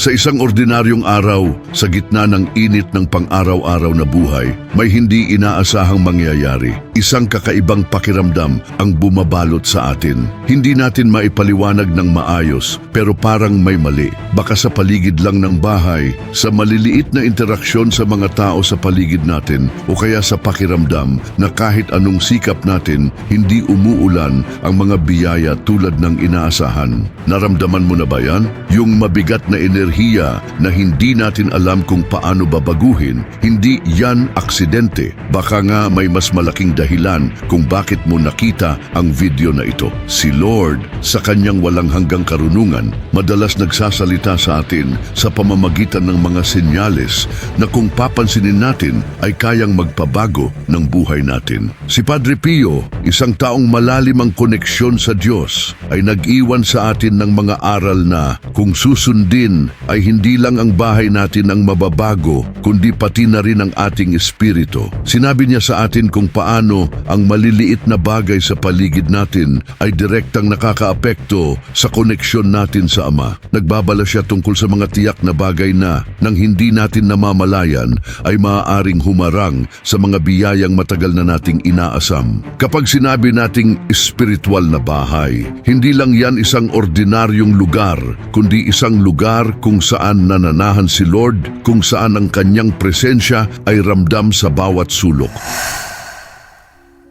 Sa isang ordinaryong araw, sa gitna ng init ng pang-araw-araw na buhay, may hindi inaasahang mangyayari. Isang kakaibang pakiramdam ang bumabalot sa atin. Hindi natin maipaliwanag ng maayos, pero parang may mali. Baka sa paligid lang ng bahay, sa maliliit na interaksyon sa mga tao sa paligid natin, o kaya sa pakiramdam na kahit anong sikap natin, hindi umuulan ang mga biyaya tulad ng inaasahan. Naramdaman mo na ba yan? Yung mabigat na enerhiya na hindi natin alam kung paano babaguhin, hindi yan aksidente. Baka nga may mas malaking dahilan kung bakit mo nakita ang video na ito. Si Lord, sa kanyang walang hanggang karunungan, madalas nagsasalita sa atin sa pamamagitan ng mga senyales na kung papansinin natin ay kayang magpabago ng buhay natin. Si Padre Pio, isang taong malalim ang koneksyon sa Diyos, ay nag-iwan sa atin ng mga aral na kung susundin ay hindi lang ang bahay natin ang mababago, kundi pati na rin ang ating espiritu. Sinabi niya sa atin kung paano ang maliliit na bagay sa paligid natin ay direktang nakakaapekto sa koneksyon natin sa Ama. Nagbabala siya tungkol sa mga tiyak na bagay na nang hindi natin namamalayan ay maaaring humarang sa mga biyayang matagal na nating inaasam. Kapag sinabi nating espiritual na bahay, hindi lang yan isang ordinaryong lugar, kundi isang lugar kung saan nananahan si Lord, kung saan ang kanyang presensya ay ramdam sa bawat sulok.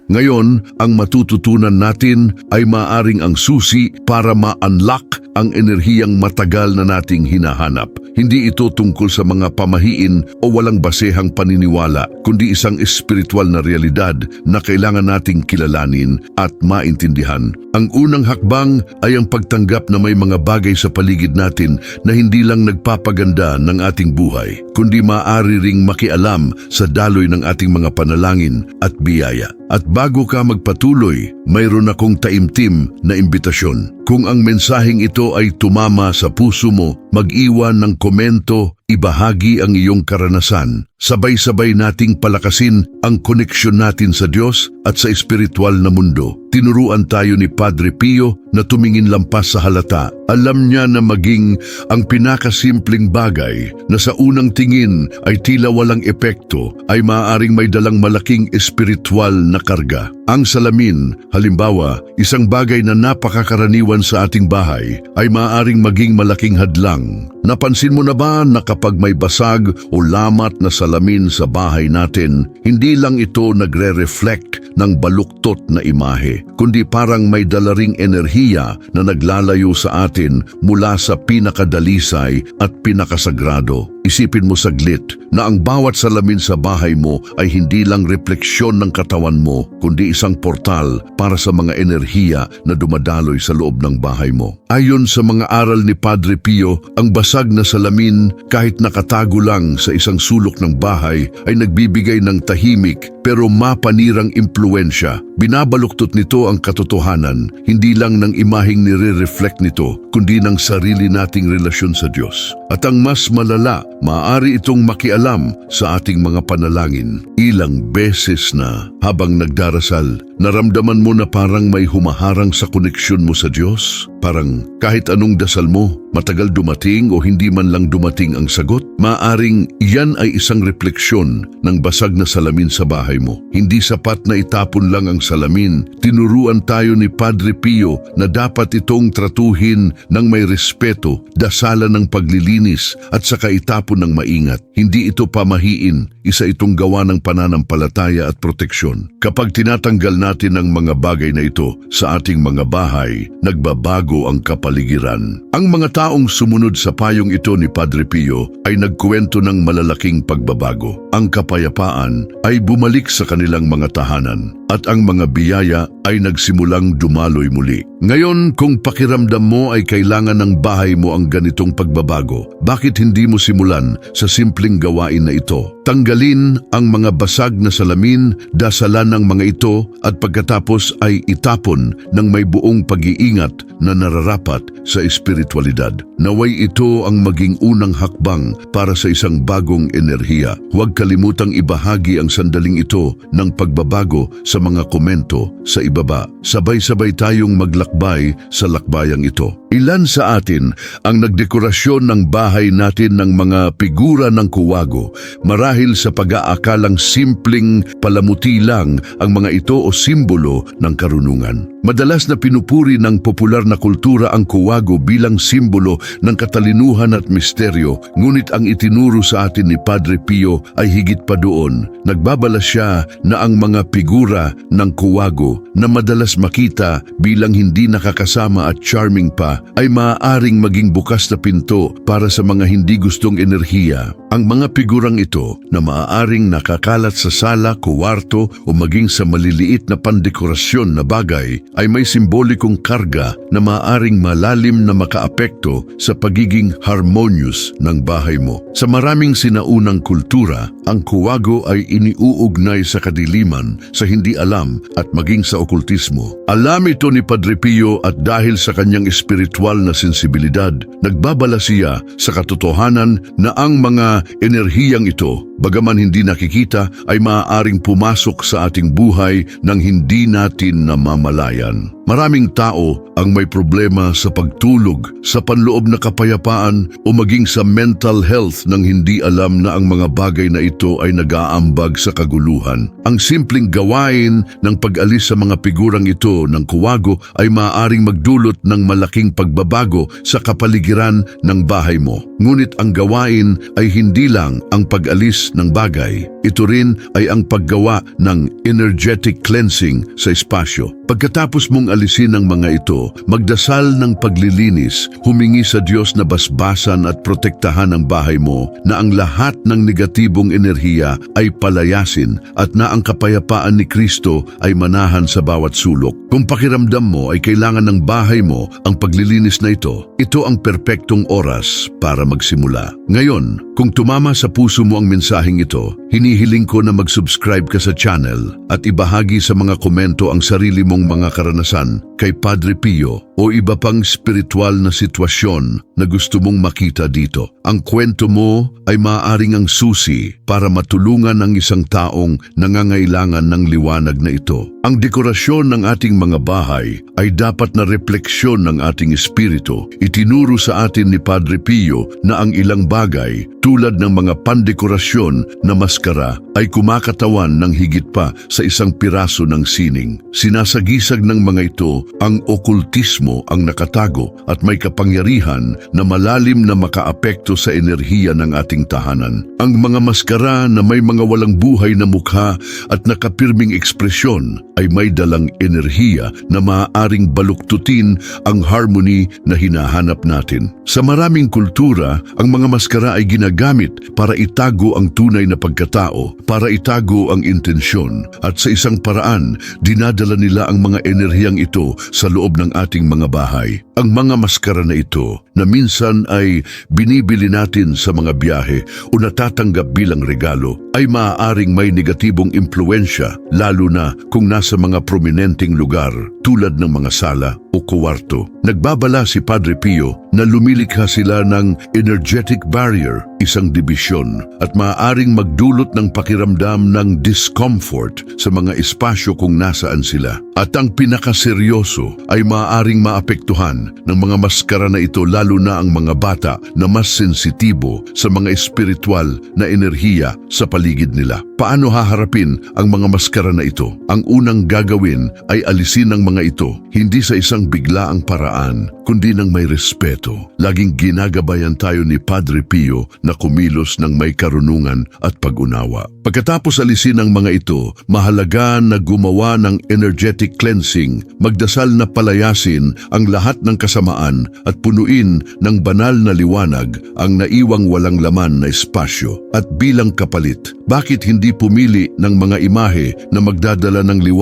Ngayon, ang matututunan natin ay maaring ang susi para ma-unlock ang enerhiyang matagal na nating hinahanap. Hindi ito tungkol sa mga pamahiin o walang basehang paniniwala, kundi isang espiritual na realidad na kailangan nating kilalanin at maintindihan. Ang unang hakbang ay ang pagtanggap na may mga bagay sa paligid natin na hindi lang nagpapaganda ng ating buhay, kundi maaari ring makialam sa daloy ng ating mga panalangin at biyaya. At bago ka magpatuloy, mayroon akong taimtim na imbitasyon. Kung ang mensaheng ito ay tumama sa puso mo, mag-iwan ng komento, ibahagi ang iyong karanasan. Sabay-sabay nating palakasin ang koneksyon natin sa Diyos at sa espiritual na mundo. Tinuruan tayo ni Padre Pio na tumingin lampas sa halata. Alam niya na maging ang pinakasimpleng bagay na sa unang tingin ay tila walang epekto ay maaaring may dalang malaking espiritual na karga. Ang salamin, halimbawa, isang bagay na napakakaraniwan sa ating bahay, ay maaaring maging malaking hadlang. Napansin mo na ba na kapag may basag o lamat na salamin sa bahay natin, hindi lang ito nagre-reflect ng baluktot na imahe, kundi parang may dalaring enerhiya na naglalayo sa atin mula sa pinakadalisay at pinakasagrado. Isipin mo saglit na ang bawat salamin sa bahay mo ay hindi lang refleksyon ng katawan mo, kundi isang portal para sa mga enerhiya na dumadaloy sa loob ng bahay mo. Ayon sa mga aral ni Padre Pio, ang basag na salamin kahit nakatago lang sa isang sulok ng bahay ay nagbibigay ng tahimik pero mapanirang impluensya. Binabaluktot nito ang katotohanan, hindi lang ng imaheng nire-reflect nito, kundi ng sarili nating relasyon sa Diyos. At ang mas malala, maaari itong makialam sa ating mga panalangin. Ilang beses na habang nagdarasal, naramdaman mo na parang may humaharang sa koneksyon mo sa Diyos? Parang kahit anong dasal mo, matagal dumating o hindi man lang dumating ang sagot, maaring yan ay isang refleksyon ng basag na salamin sa bahay mo. Hindi sapat na itapon lang ang salamin. Tinuruan tayo ni Padre Pio na dapat itong tratuhin ng may respeto, dasalan ng paglilinis at saka itapon ng maingat. Hindi ito pamahiin, isa itong gawa ng pananampalataya at proteksyon. Kapag tinatanggal natin ang mga bagay na ito sa ating mga bahay, nagbabago ang kapaligiran. Ang mga taong sumunod sa payong ito ni Padre Pio ay nagkuwento ng malalaking pagbabago. Ang kapayapaan ay bumalik sa kanilang mga tahanan at ang mga biyaya ay nagsimulang dumaloy muli. Ngayon, kung pakiramdam mo ay kailangan ng bahay mo ang ganitong pagbabago, bakit hindi mo simulan sa simpleng gawain na ito? Tanggalin ang mga basag na salamin, dasalan ng mga ito at pagkatapos ay itapon ng may buong pag-iingat na nararapat sa espiritualidad. Naway ito ang maging unang hakbang para sa isang bagong enerhiya. Huwag kalimutang ibahagi ang sandaling ito ng pagbabago sa mga komento sa iba pagbaba. Sabay-sabay tayong maglakbay sa lakbayang ito. Ilan sa atin ang nagdekorasyon ng bahay natin ng mga figura ng kuwago marahil sa pag-aakalang simpleng palamuti lang ang mga ito o simbolo ng karunungan. Madalas na pinupuri ng popular na kultura ang kuwago bilang simbolo ng katalinuhan at misteryo, ngunit ang itinuro sa atin ni Padre Pio ay higit pa doon. Nagbabala siya na ang mga figura ng kuwago na madalas makita bilang hindi nakakasama at charming pa ay maaaring maging bukas na pinto para sa mga hindi gustong enerhiya. Ang mga figurang ito na maaaring nakakalat sa sala, kuwarto o maging sa maliliit na pandekorasyon na bagay ay may simbolikong karga na maaaring malalim na makaapekto sa pagiging harmonious ng bahay mo. Sa maraming sinaunang kultura, ang kuwago ay iniuugnay sa kadiliman, sa hindi alam at maging sa okultismo. Alam ito ni Padre Pio at dahil sa kanyang espiritual na sensibilidad, nagbabala siya sa katotohanan na ang mga enerhiyang ito, bagaman hindi nakikita, ay maaaring pumasok sa ating buhay nang hindi natin namamalayan. Maraming tao ang may problema sa pagtulog, sa panloob na kapayapaan o maging sa mental health nang hindi alam na ang mga bagay na ito ay nag-aambag sa kaguluhan. Ang simpleng gawain ng pag-alis sa mga figurang ito ng kuwago ay maaaring magdulot ng malaking pagbabago sa kapaligiran ng bahay mo. Ngunit ang gawain ay hindi lang ang pag-alis ng bagay. Ito rin ay ang paggawa ng energetic cleansing sa espasyo. Pagkatapos mong alisin ang mga ito, magdasal ng paglilinis, humingi sa Diyos na basbasan at protektahan ang bahay mo na ang lahat ng negatibong enerhiya ay palayasin at na ang kapayapaan ni Kristo ay manahan sa bawat sulok. Kung pakiramdam mo ay kailangan ng bahay mo ang paglilinis na ito, ito ang perpektong oras para magsimula. Ngayon, kung tumama sa puso mo ang mensaheng ito, hinihiling ko na mag-subscribe ka sa channel at ibahagi sa mga komento ang sarili mong mga karanasan kay Padre Pio o iba pang spiritual na sitwasyon na gusto mong makita dito. Ang kwento mo ay maaaring ang susi para matulungan ang isang taong nangangailangan ng liwanag na ito. Ang dekorasyon ng ating mga bahay ay dapat na refleksyon ng ating espiritu. Itinuro sa atin ni Padre Pio na ang ilang bagay tulad ng mga pandekorasyon na maskara ay kumakatawan ng higit pa sa isang piraso ng sining. Sinasagisag ng mga ito ang okultismo ang nakatago at may kapangyarihan na malalim na makaapekto sa enerhiya ng ating tahanan. Ang mga maskara na may mga walang buhay na mukha at nakapirming ekspresyon ay may dalang enerhiya na maaaring baluktutin ang harmony na hinahanap natin. Sa maraming kultura, ang mga maskara ay ginagamit para itago ang tunay na pagkatao, para itago ang intensyon, at sa isang paraan, dinadala nila ang mga enerhiyang ito sa loob ng ating mga bahay. Ang mga maskara na ito na minsan ay binibili natin sa mga biyahe o natatanggap bilang regalo ay maaaring may negatibong impluensya lalo na kung nasa mga prominenteng lugar tulad ng mga sala o kuwarto. Nagbabala si Padre Pio na lumilikha sila ng energetic barrier, isang dibisyon, at maaaring magdulot ng pakiramdam ng discomfort sa mga espasyo kung nasaan sila. At ang pinakaseryoso ay maaaring maapektuhan ng mga maskara na ito lalo na ang mga bata na mas sensitibo sa mga espiritual na enerhiya sa paligid nila. Paano haharapin ang mga maskara na ito? Ang unang gagawin ay alisin ang mga ito, hindi sa isang biglaang paraan, kundi ng may respeto. Laging ginagabayan tayo ni Padre Pio na kumilos ng may karunungan at pag-unawa. Pagkatapos alisin ang mga ito, mahalaga na gumawa ng energetic cleansing, magdasal na palayasin ang lahat ng kasamaan at punuin ng banal na liwanag ang naiwang walang laman na espasyo. At bilang kapalit, bakit hindi pumili ng mga imahe na magdadala ng liwanag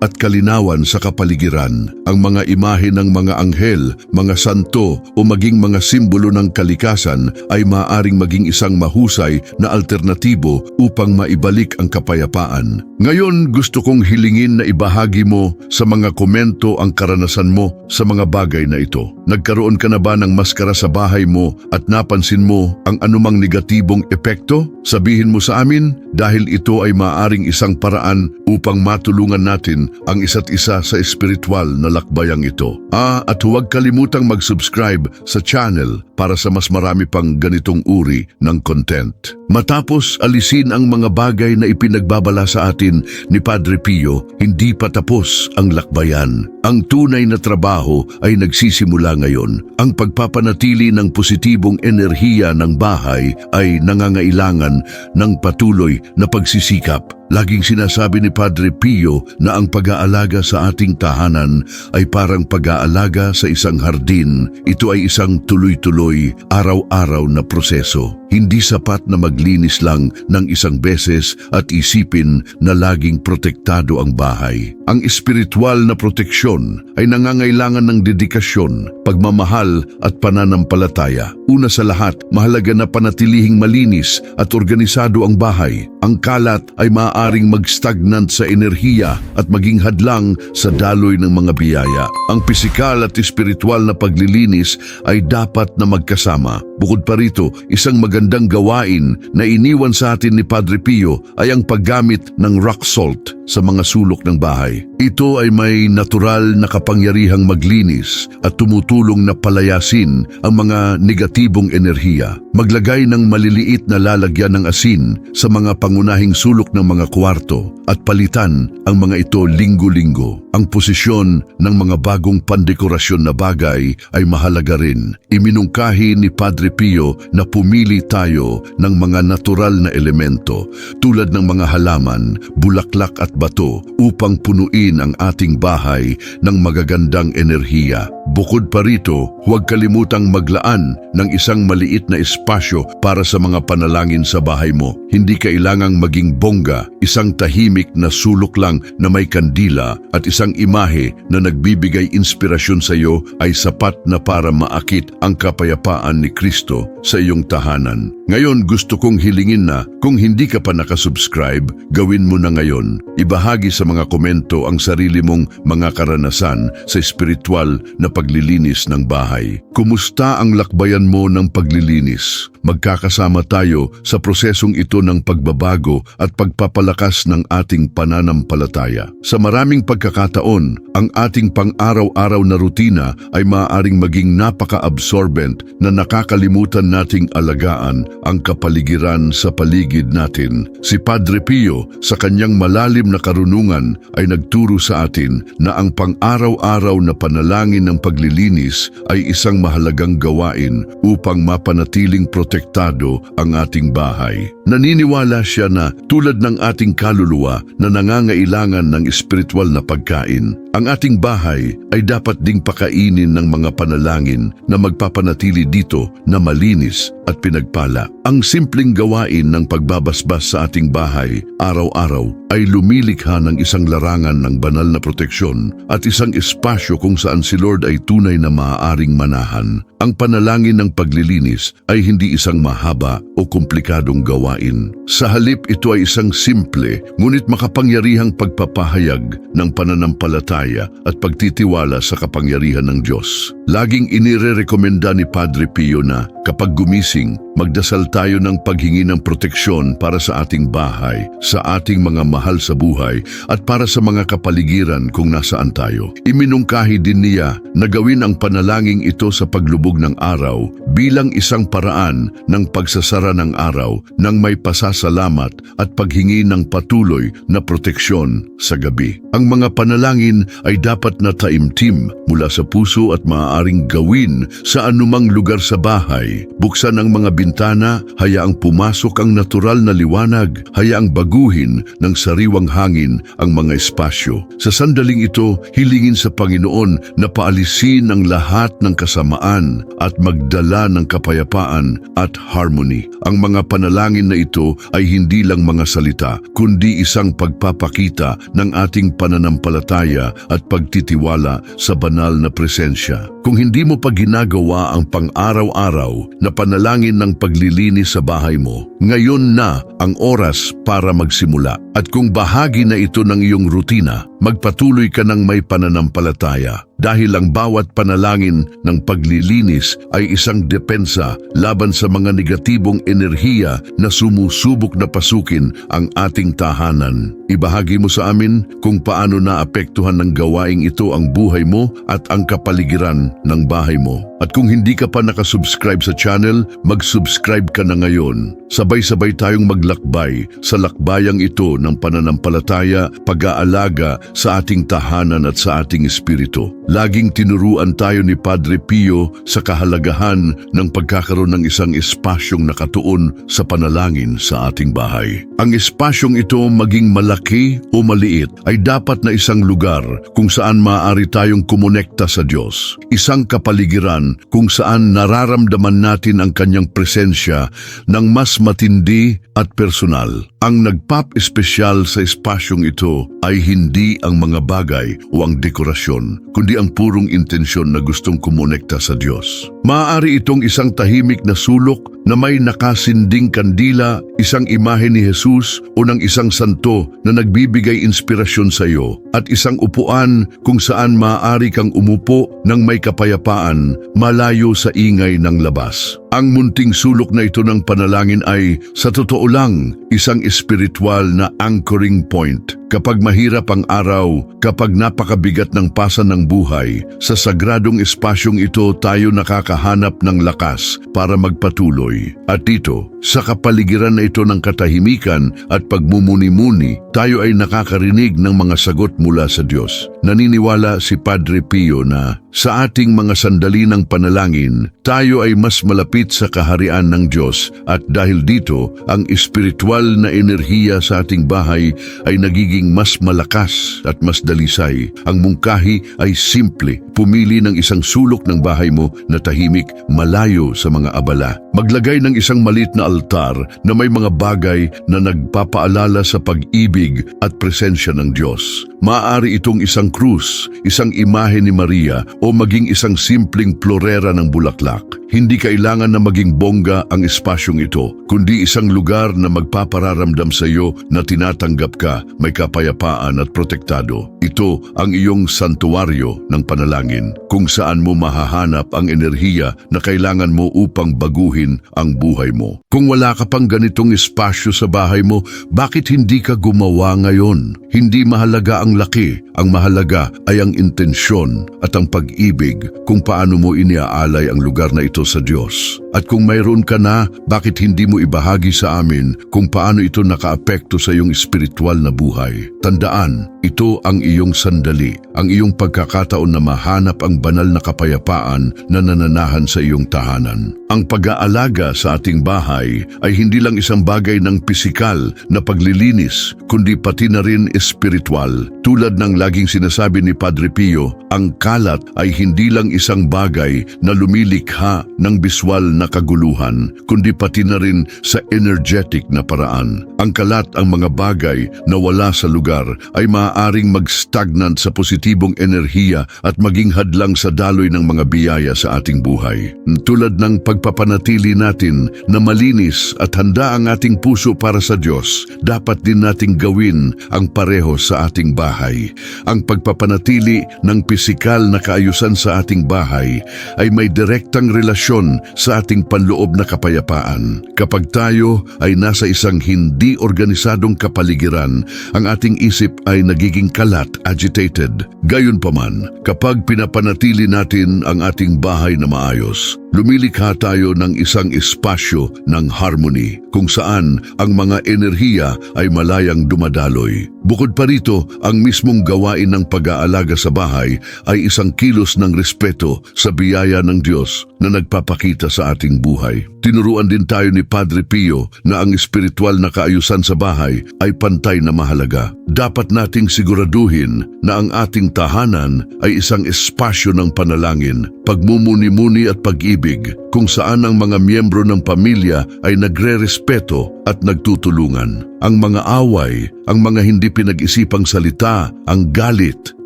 at kalinawan sa kapaligiran? Ang mga imahe ng mga anghel, mga santo o maging mga simbolo ng kalikasan ay maaaring maging isang mahusay na alternatibo upang maibalik ang kapayapaan. Ngayon gusto kong hilingin na ibahagi mo sa mga komento ang karanasan mo sa mga bagay na ito. Nagkaroon ka na ba ng maskara sa bahay mo at napansin mo ang anumang negatibong epekto? Sabihin mo sa amin dahil ito ay maaring isang paraan upang matulungan natin ang isa't isa sa espiritual na lakbayang ito. Ah, at huwag kalimutang mag-subscribe sa channel para sa mas marami pang ganitong uri ng content. Matapos alisin ang mga bagay na ipinagbabala sa atin ni Padre Pio, hindi pa tapos ang lakbayan. Ang tunay na trabaho ay nagsisimula ngayon. Ang pagpapanatili ng positibong enerhiya ng bahay ay nangangailangan ng patuloy na pagsisikap. Laging sinasabi ni Padre Pio na ang pag-aalaga sa ating tahanan ay parang pag-aalaga sa isang hardin. Ito ay isang tuloy-tuloy, araw-araw na proseso. Hindi sapat na maglinis lang ng isang beses at isipin na laging protektado ang bahay. Ang espiritual na proteksyon ay nangangailangan ng dedikasyon, pagmamahal at pananampalataya. Una sa lahat, mahalaga na panatilihing malinis at organisado ang bahay. Ang kalat ay maaaring mag-stagnant sa enerhiya at maging hadlang sa daloy ng mga biyaya. Ang pisikal at espiritual na paglilinis ay dapat na magkasama. Bukod pa rito, isang magandang gawain na iniwan sa atin ni Padre Pio ay ang paggamit ng rock salt sa mga sulok ng bahay. Ito ay may natural na kapangyarihang maglinis at tumutulong na palayasin ang mga negatibong enerhiya. Maglagay ng maliliit na lalagyan ng asin sa mga pangunahing sulok ng mga kwarto at palitan ang mga ito linggo-linggo. Ang posisyon ng mga bagong pandekorasyon na bagay ay mahalaga rin. Iminungkahi ni Padre Pio na pumili tayo ng mga natural na elemento tulad ng mga halaman, bulaklak at bato upang punuin ang ating bahay ng magagandang enerhiya. Bukod pa rito, huwag kalimutang maglaan ng isang maliit na espasyo para sa mga panalangin sa bahay mo. Hindi kailangang maging bongga, isang tahimik na sulok lang na may kandila at isang imahe na nagbibigay inspirasyon sa iyo ay sapat na para maakit ang kapayapaan ni Kristo sa iyong tahanan. Ngayon gusto kong hilingin na kung hindi ka pa nakasubscribe, gawin mo na ngayon. Ibahagi sa mga komento ang sarili mong mga karanasan sa espiritual na paglilinis ng bahay. Kumusta ang lakbayan mo ng paglilinis? Magkakasama tayo sa prosesong ito ng pagbabago at pagpapalakas ng ating pananampalataya. Sa maraming pagkakataon, ang ating pang-araw-araw na rutina ay maaaring maging napaka-absorbent na nakakalimutan nating alagaan ang kapaligiran sa paligid natin. Si Padre Pio sa kanyang malalim na karunungan ay nagturo sa atin na ang pang-araw-araw na panalangin ng paglilinis ay isang mahalagang gawain upang mapanatiling protektado ang ating bahay. Naniniwala siya na tulad ng ating kaluluwa na nangangailangan ng espiritual na pagkain, ang ating bahay ay dapat ding pakainin ng mga panalangin na magpapanatili dito na malinis at pinagpala. Ang simpleng gawain ng pagbabasbas sa ating bahay araw-araw ay lumilikha ng isang larangan ng banal na proteksyon at isang espasyo kung saan si Lord ay tunay na maaaring manahan. Ang panalangin ng paglilinis ay hindi isang mahaba o komplikadong gawain. Sa halip ito ay isang simple ngunit makapangyarihang pagpapahayag ng pananampalataya at pagtitiwala sa kapangyarihan ng Diyos. Laging inirerekomenda ni Padre Pio na kapag gumising, magdasal tayo ng paghingi ng proteksyon para sa ating bahay, sa ating mga mahal sa buhay at para sa mga kapaligiran kung nasaan tayo. Iminungkahi din niya na gawin ang panalangin ito sa paglubog ng araw bilang isang paraan ng pagsasara ng araw ng may pasasalamat at paghingi ng patuloy na proteksyon sa gabi. Ang mga panalangin ay dapat na taimtim mula sa puso at maaaring gawin sa anumang lugar sa bahay. Buksan ang mga bintana, hayaang pumasok ang natural na liwanag, hayaang baguhin ng sariwang hangin ang mga espasyo. Sa sandaling ito, hilingin sa Panginoon na paalisin ang lahat ng kasamaan at magdala ng kapayapaan at harmony. Ang mga panalangin na ito ay hindi lang mga salita, kundi isang pagpapakita ng ating pananampalataya at pagtitiwala sa banal na presensya. Kung hindi mo pa ginagawa ang pang-araw-araw na panalangin ng paglilinis sa bahay mo, ngayon na ang oras para magsimula. At kung bahagi na ito ng iyong rutina, magpatuloy ka ng may pananampalataya dahil ang bawat panalangin ng paglilinis ay isang depensa laban sa mga negatibong enerhiya na sumusubok na pasukin ang ating tahanan. Ibahagi mo sa amin kung paano naapektuhan ng gawaing ito ang buhay mo at ang kapaligiran ng bahay mo. At kung hindi ka pa nakasubscribe sa channel, mag-subscribe ka na ngayon. Sabay-sabay tayong maglakbay sa lakbayang ito ng pananampalataya, pag-aalaga sa ating tahanan at sa ating espiritu. Laging tinuruan tayo ni Padre Pio sa kahalagahan ng pagkakaroon ng isang espasyong nakatuon sa panalangin sa ating bahay. Ang espasyong ito maging malaki o maliit ay dapat na isang lugar kung saan maaari tayong kumonekta sa Diyos. Isang kapaligiran kung saan nararamdaman natin ang kanyang presensya ng mas matindi at personal. Ang nagpap-espesyal sa espasyong ito ay hindi ang mga bagay o ang dekorasyon, kundi ang purong intensyon na gustong kumonekta sa Diyos. Maaari itong isang tahimik na sulok na may nakasinding kandila, isang imahe ni Jesus o ng isang santo na nagbibigay inspirasyon sa iyo, at isang upuan kung saan maaari kang umupo ng may kapayapaan malayo sa ingay ng labas. Ang munting sulok na ito ng panalangin ay, sa totoo lang, isang espiritual na anchoring point. Kapag mahirap ang araw, kapag napakabigat ng pasan ng buhay, sa sagradong espasyong ito tayo nakakahanap ng lakas para magpatuloy. At dito, sa kapaligiran na ito ng katahimikan at pagmumuni-muni, tayo ay nakakarinig ng mga sagot mula sa Diyos. Naniniwala si Padre Pio na sa ating mga sandali ng panalangin, tayo ay mas malapit sa kaharian ng Diyos at dahil dito, ang espiritual na enerhiya sa ating bahay ay nagiging mas malakas at mas dalisay. Ang mungkahi ay simple, pumili ng isang sulok ng bahay mo na tahimik malayo sa mga abala. Maglagay ng isang malit na altar na may mga bagay na nagpapaalala sa pag-ibig at presensya ng Diyos. Maaari itong isang krus, isang imahe ni Maria o maging isang simpleng florera ng bulaklak. Hindi kailangan na maging bongga ang espasyong ito, kundi isang lugar na magpapararamdam sa iyo na tinatanggap ka, may kapayapaan at protektado. Ito ang iyong santuaryo ng panalangin, kung saan mo mahahanap ang enerhiya na kailangan mo upang baguhin ang buhay mo. Kung wala ka pang ganitong espasyo sa bahay mo, bakit hindi ka gumawa ngayon? Hindi mahalaga ang laki, ang mahalaga ay ang intensyon at ang pag-ibig kung paano mo iniaalay ang lugar na ito sa Diyos. At kung mayroon ka na, bakit hindi mo ibahagi sa amin kung paano ito nakaapekto sa iyong espiritual na buhay? Tandaan, ito ang iyong sandali, ang iyong pagkakataon na mahanap ang banal na kapayapaan na nananahan sa iyong tahanan. Ang pag-aalaga sa ating bahay ay hindi lang isang bagay ng pisikal na paglilinis, kundi pati na rin espiritual. Tulad ng laging sinasabi ni Padre Pio, ang kalat ay hindi lang isang bagay na lumilikha ng biswal na kaguluhan, kundi pati na rin sa energetic na paraan. Ang kalat ang mga bagay na wala sa lugar ay maaaring mag-stagnant sa positibong enerhiya at maging hadlang sa daloy ng mga biyaya sa ating buhay. Tulad ng pagpapanatili natin na malinis at handa ang ating puso para sa Diyos, dapat din nating gawin ang pareho sa ating bahay. Ang pagpapanatili ng pisikal na kaayusan sa ating bahay ay may direktang relasyon sa ating panloob na kapayapaan. Kapag tayo ay nasa isang hindi organisadong kapaligiran, ang ating isip ay nagiging kalat, agitated. Gayunpaman, kapag pinapanatili natin ang ating bahay na maayos, lumilikha tayo ng isang espasyo ng harmony kung saan ang mga enerhiya ay malayang dumadaloy. Bukod pa rito, ang mismong gawain ng pag-aalaga sa bahay ay isang kilos ng respeto sa biyaya ng Diyos na nagpapakita sa ating buhay. Tinuruan din tayo ni Padre Pio na ang espiritual na kaayusan sa bahay ay pantay na mahalaga. Dapat nating siguraduhin na ang ating tahanan ay isang espasyo ng panalangin, pagmumuni-muni at pag-ibig kung saan ang mga miyembro ng pamilya ay nagre-respeto at nagtutulungan. Ang mga away, ang mga hindi pinag-isipang salita, ang galit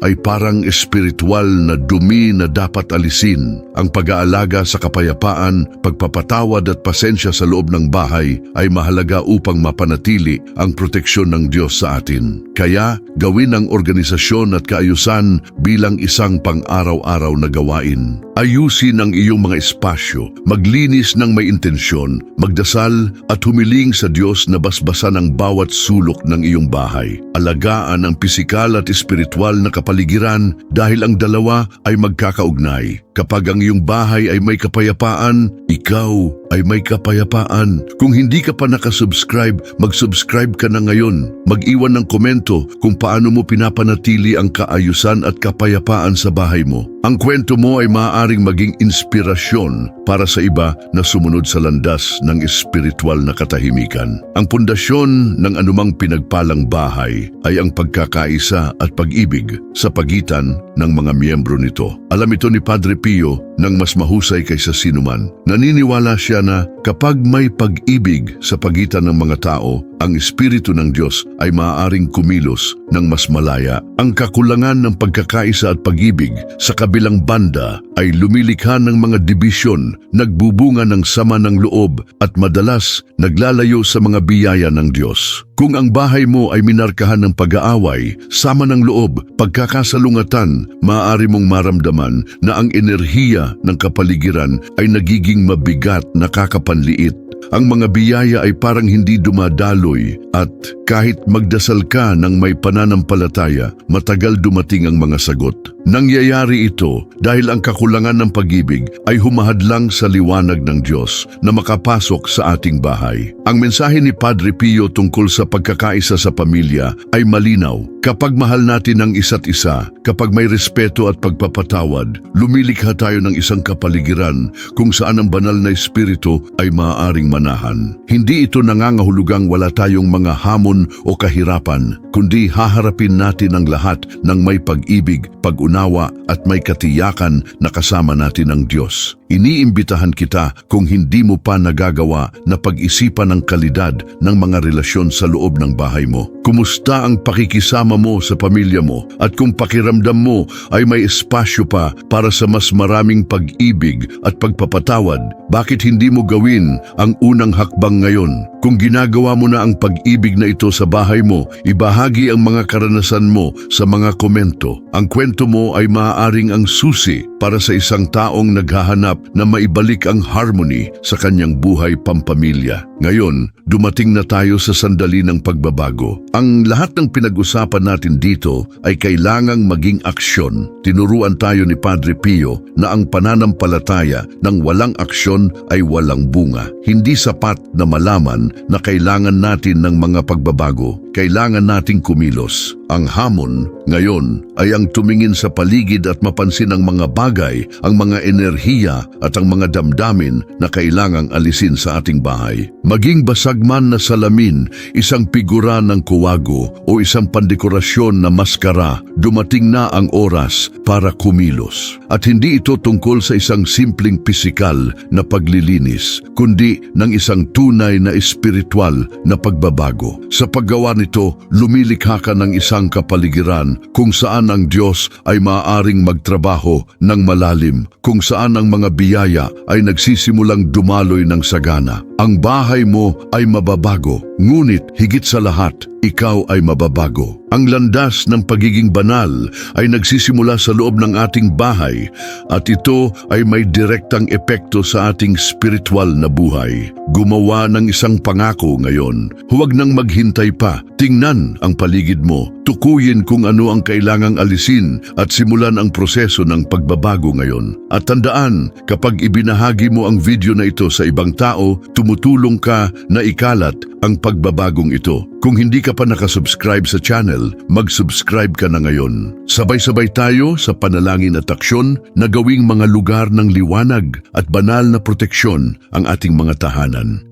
ay parang espiritual na dumi na dapat alisin. Ang pag-aalaga sa kapayapaan, pagpapatawad at pasensya sa loob ng bahay ay mahalaga upang mapanatili ang proteksyon ng Diyos sa atin. Kaya gawin ang organisasyon at kaayusan bilang isang pang-araw-araw na gawain. Ayusin ang iyong mga espasyo, maglinis ng may intensyon, magdasal at humiling sa Diyos na basbasan ang bawat sulok ng iyong bahay. Alagaan ang pisikal at espiritual na kapaligiran dahil ang dalawa ay magkakaugnay. Kapag ang iyong bahay ay may kapayapaan, ikaw ay may kapayapaan. Kung hindi ka pa nakasubscribe, mag-subscribe ka na ngayon. Mag-iwan ng komento kung paano mo pinapanatili ang kaayusan at kapayapaan sa bahay mo. Ang kwento mo ay maaaring maging inspirasyon para sa iba na sumunod sa landas ng espiritual na katahimikan. Ang pundasyon ng anumang pinagpalang bahay ay ang pagkakaisa at pag-ibig sa pagitan ng mga miyembro nito. Alam ito ni Padre Pio ng mas mahusay kaysa sinuman. Naniniwala siya na kapag may pag-ibig sa pagitan ng mga tao, ang Espiritu ng Diyos ay maaaring kumilos ng mas malaya. Ang kakulangan ng pagkakaisa at pag-ibig sa kabilang banda ay lumilikha ng mga dibisyon, nagbubunga ng sama ng loob at madalas naglalayo sa mga biyaya ng Diyos. Kung ang bahay mo ay minarkahan ng pag-aaway, sama ng loob, pagkakasalungatan, maaari mong maramdaman na ang enerhiya ng kapaligiran ay nagiging mabigat, nakakapanliit. Ang mga biyaya ay parang hindi dumadaloy at kahit magdasal ka ng may pananampalataya, matagal dumating ang mga sagot. Nangyayari ito dahil ang kakulangan ng pag-ibig ay humahadlang sa liwanag ng Diyos na makapasok sa ating bahay. Ang mensahe ni Padre Pio tungkol sa pagkakaisa sa pamilya ay malinaw. Kapag mahal natin ang isa't isa, kapag may respeto at pagpapatawad, lumilikha tayo ng isang kapaligiran kung saan ang banal na espiritu ay maaaring manahan. Hindi ito nangangahulugang wala tayong mga hamon o kahirapan, kundi haharapin natin ang lahat ng may pag-ibig, pag-unawa at may katiyakan na kasama natin ang Diyos. Iniimbitahan kita kung hindi mo pa nagagawa na pag-isipan ang kalidad ng mga relasyon sa loob ng bahay mo. Kumusta ang pakikisama mo sa pamilya mo at kung pakiramdam mo ay may espasyo pa para sa mas maraming pag-ibig at pagpapatawad, bakit hindi mo gawin ang unang hakbang ngayon? Kung ginagawa mo na ang pag-ibig na ito sa bahay mo, ibahagi ang mga karanasan mo sa mga komento. Ang kwento mo ay maaaring ang susi para sa isang taong naghahanap na maibalik ang harmony sa kanyang buhay pampamilya. Ngayon, dumating na tayo sa sandali ng pagbabago. Ang lahat ng pinag-usapan natin dito ay kailangang maging aksyon. Tinuruan tayo ni Padre Pio na ang pananampalataya ng walang aksyon ay walang bunga. Hindi sapat na malaman na kailangan natin ng mga pagbabago. Kailangan nating kumilos. Ang hamon ngayon ay ang tumingin sa paligid at mapansin ang mga bagay, ang mga enerhiya at ang mga damdamin na kailangang alisin sa ating bahay. Maging basag man na salamin, isang figura ng kuwago o isang pandekorasyon na maskara, dumating na ang oras para kumilos. At hindi ito tungkol sa isang simpleng pisikal na paglilinis, kundi ng isang tunay na espiritual na pagbabago. Sa paggawa nito, lumilikha ka ng isang kapaligiran kung saan ang Diyos ay maaaring magtrabaho ng malalim, kung saan ang mga biyaya ay nagsisimulang dumaloy ng sagana. Ang bahay mo ay mababago, ngunit higit sa lahat, ikaw ay mababago. Ang landas ng pagiging banal ay nagsisimula sa loob ng ating bahay at ito ay may direktang epekto sa ating spiritual na buhay. Gumawa ng isang pangako ngayon. Huwag nang maghintay pa. Tingnan ang paligid mo. Tukuyin kung ano ang kailangang alisin at simulan ang proseso ng pagbabago ngayon. At tandaan, kapag ibinahagi mo ang video na ito sa ibang tao, tumutulong ka na ikalat ang pagbabagong ito. Kung hindi ka pa nakasubscribe sa channel, mag-subscribe ka na ngayon. Sabay-sabay tayo sa panalangin at aksyon na gawing mga lugar ng liwanag at banal na proteksyon ang ating mga tahanan.